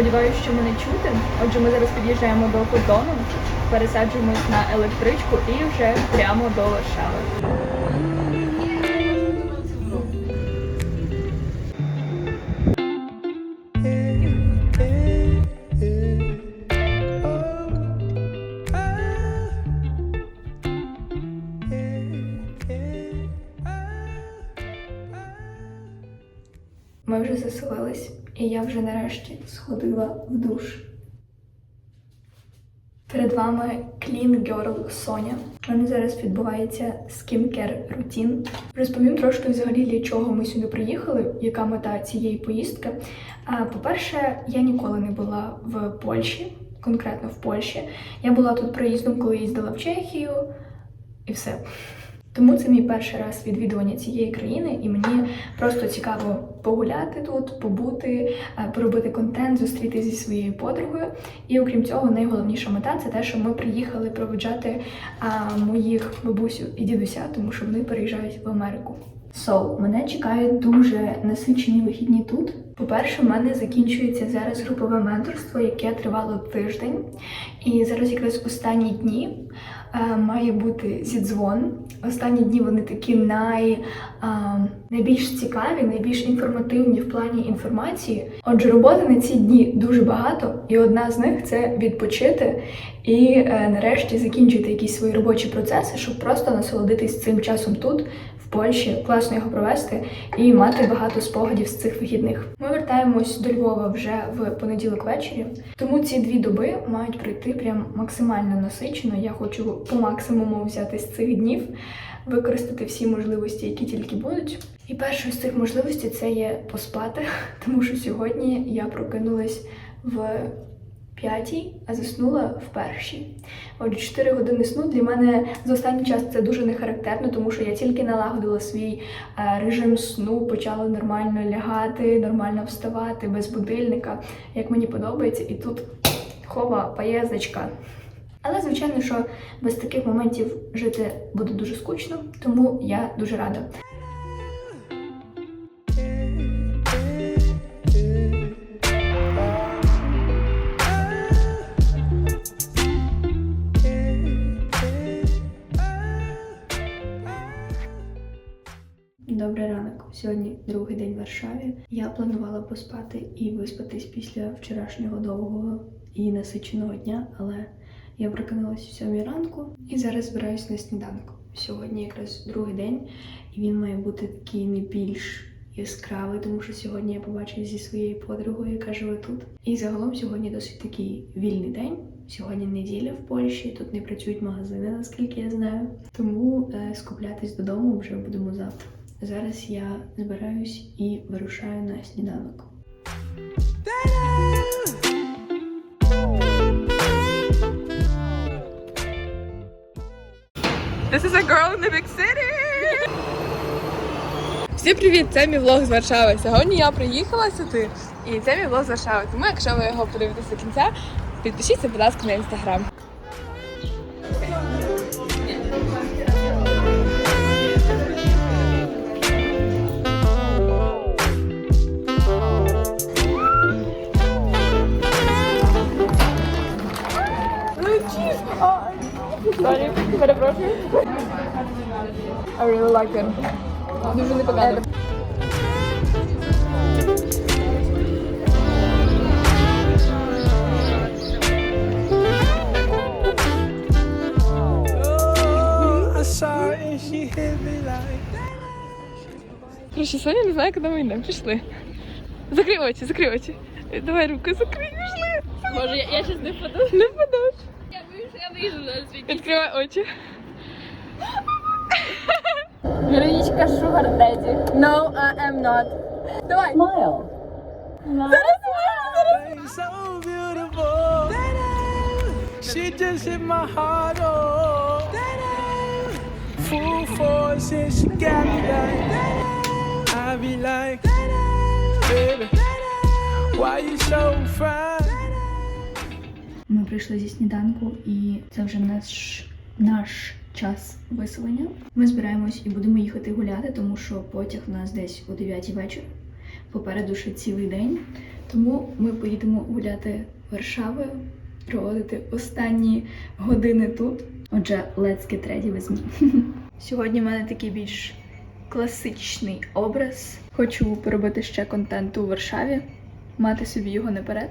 Сподіваюся, що мене чути. Отже, ми зараз під'їжджаємо до кордону, пересаджуємось на електричку і вже прямо до Варшави. Ми вже заселились, і я вже нарешті сходила в душ. Перед вами Clean Girl Соня. У мене зараз відбувається скінкер рутін. Розповім трошки взагалі для чого ми сюди приїхали, яка мета цієї поїздки. А, По-перше, я ніколи не була в Польщі, конкретно в Польщі. Я була тут проїздом, коли їздила в Чехію, і все. Тому це мій перший раз відвідування цієї країни, і мені просто цікаво погуляти тут, побути, е, поробити контент, зустрітися зі своєю подругою. І окрім цього, найголовніша мета це те, що ми приїхали проведжати моїх бабусю і дідуся, тому що вони переїжджають в Америку. So, мене чекають дуже насичені вихідні тут. По-перше, в мене закінчується зараз групове менторство, яке тривало тиждень. І зараз якраз останні дні має бути зідзвон. Останні дні вони такі най, е, найбільш цікаві, найбільш інформативні в плані інформації. Отже, роботи на ці дні дуже багато, і одна з них це відпочити і е, нарешті закінчити якісь свої робочі процеси, щоб просто насолодитись цим часом тут. Польщі класно його провести і мати багато спогадів з цих вихідних. Ми вертаємось до Львова вже в понеділок ввечері, тому ці дві доби мають пройти прям максимально насичено. Я хочу по максимуму взяти з цих днів, використати всі можливості, які тільки будуть. І першою з цих можливостей це є поспати, тому що сьогодні я прокинулась в п'ятій, а заснула в першій. Отже, 4 години сну для мене за останній час це дуже не характерно, тому що я тільки налагодила свій е, режим сну, почала нормально лягати, нормально вставати без будильника, як мені подобається, і тут хова, поїздочка. Але звичайно, що без таких моментів жити буде дуже скучно, тому я дуже рада. Добрий ранок. Сьогодні другий день в Варшаві. Я планувала поспати і виспатись після вчорашнього довгого і насиченого дня, але я прокинулася о сьомій ранку і зараз збираюсь на сніданок. Сьогодні якраз другий день, і він має бути такий не більш яскравий, тому що сьогодні я побачив зі своєю подругою, яка живе тут. І загалом сьогодні досить такий вільний день. Сьогодні неділя в Польщі, тут не працюють магазини, наскільки я знаю. Тому е, скуплятись додому вже будемо завтра. Зараз я збираюсь і вирушаю на сніданок. This is a girl in the big city! Всім привіт! Це мій влог з Варшави. Сьогодні я приїхала сюди, і це мій влог з Варшави. Тому, якщо ви його подивитесь до кінця, підпишіться, будь ласка, на інстаграм. Sorry, перепрошую. I really like them. Дуже непогано. I saw her and she hit me like Короче, Соня не знає, куди ми йдемо. Пішли. Закрий очі, закрий очі. Давай руку, закрий, пішли. Може, я, я щас не впаду. Не впадеш. Я боюсь, що я вийду на світ. Відкривай очі. Героїчка Sugar Daddy. No, I am not. Давай. Smile. She's so beautiful. She just hit my heart, oh. Full force and she got me like. I be like, baby, why you so fine? Прийшли зі сніданку, і це вже наш, наш час виселення. Ми збираємось і будемо їхати гуляти, тому що потяг у нас десь о 9 вечора. Попереду ще цілий день. Тому ми поїдемо гуляти Варшавою, проводити останні години тут. Отже, let's get ready with me. Сьогодні в мене такий більш класичний образ. Хочу поробити ще контент у Варшаві, мати собі його наперед.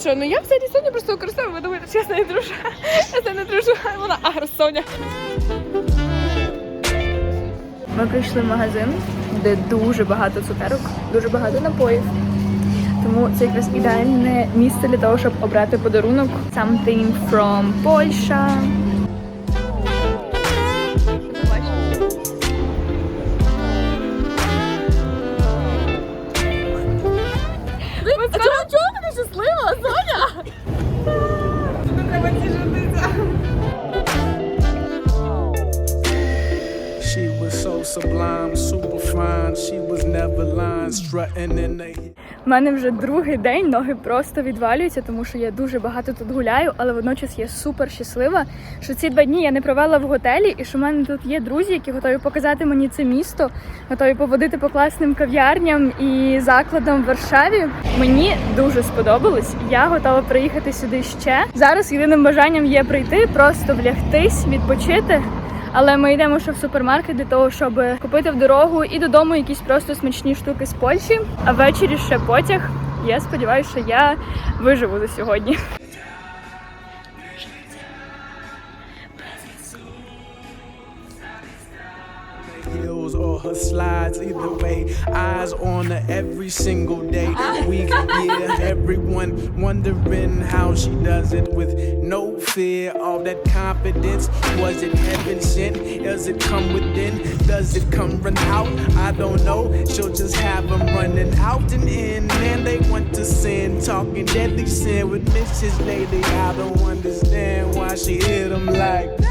що, ну я взагалі Соню просто використовую, ви думаєте, що я з нею дружу. Я з нею не дружу, вона агросоня. Ми прийшли в магазин, де дуже багато цукерок, дуже багато напоїв. Тому це якраз ідеальне місце для того, щоб обрати подарунок. Something from Польща. щаслива, Соня? Тобі треба тішитися. She was so sublime, super fine. She was never lying, strutting in the У мене вже другий день ноги просто відвалюються, тому що я дуже багато тут гуляю, але водночас я супер щаслива, що ці два дні я не провела в готелі, і що в мене тут є друзі, які готові показати мені це місто, готові поводити по класним кав'ярням і закладам в Варшаві. Мені дуже сподобалось. Я готова приїхати сюди ще. Зараз єдиним бажанням є прийти, просто влягтись, відпочити. Але ми йдемо ще в супермаркет для того, щоб купити в дорогу і додому якісь просто смачні штуки з Польщі. А ввечері ще потяг. Я сподіваюся, що я виживу за сьогодні. Her slides. Either way, eyes on her every single day, week, year. Everyone wondering how she does it with no fear. All that confidence. Was it heaven sent? Does it come within? Does it come run out? I don't know. She'll just have them running out and in. Man, they want to sin. Talking deadly sin with Mrs. Lady. I don't understand why she hit them like. Hey.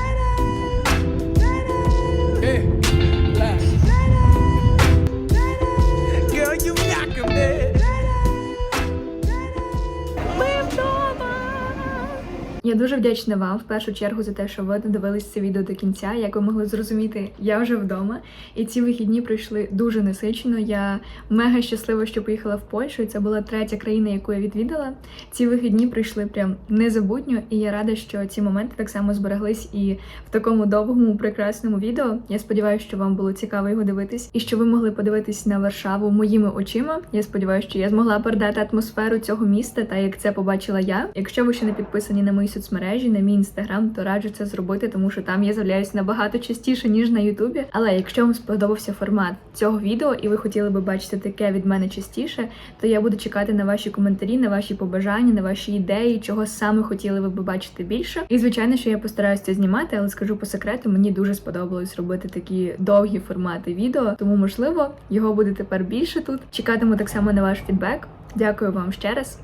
Я дуже вдячна вам в першу чергу за те, що ви додивились це відео до кінця. Як ви могли зрозуміти, я вже вдома, і ці вихідні пройшли дуже насичено. Я мега щаслива, що поїхала в Польщу. і Це була третя країна, яку я відвідала. Ці вихідні пройшли прям незабутньо, і я рада, що ці моменти так само збереглись і в такому довгому прекрасному відео. Я сподіваюся, що вам було цікаво його дивитись, і що ви могли подивитись на Варшаву моїми очима. Я сподіваюся, що я змогла передати атмосферу цього міста, та як це побачила я. Якщо ви ще не підписані на мої соцмережі, на мій інстаграм, то раджу це зробити, тому що там я з'являюсь набагато частіше ніж на Ютубі. Але якщо вам сподобався формат цього відео, і ви хотіли би бачити таке від мене частіше, то я буду чекати на ваші коментарі, на ваші побажання, на ваші ідеї, чого саме хотіли ви би бачити більше. І звичайно, що я постараюся це знімати, але скажу по секрету, мені дуже сподобалось робити такі довгі формати відео, тому можливо його буде тепер більше тут. Чекатиму так само на ваш фідбек. Дякую вам ще раз.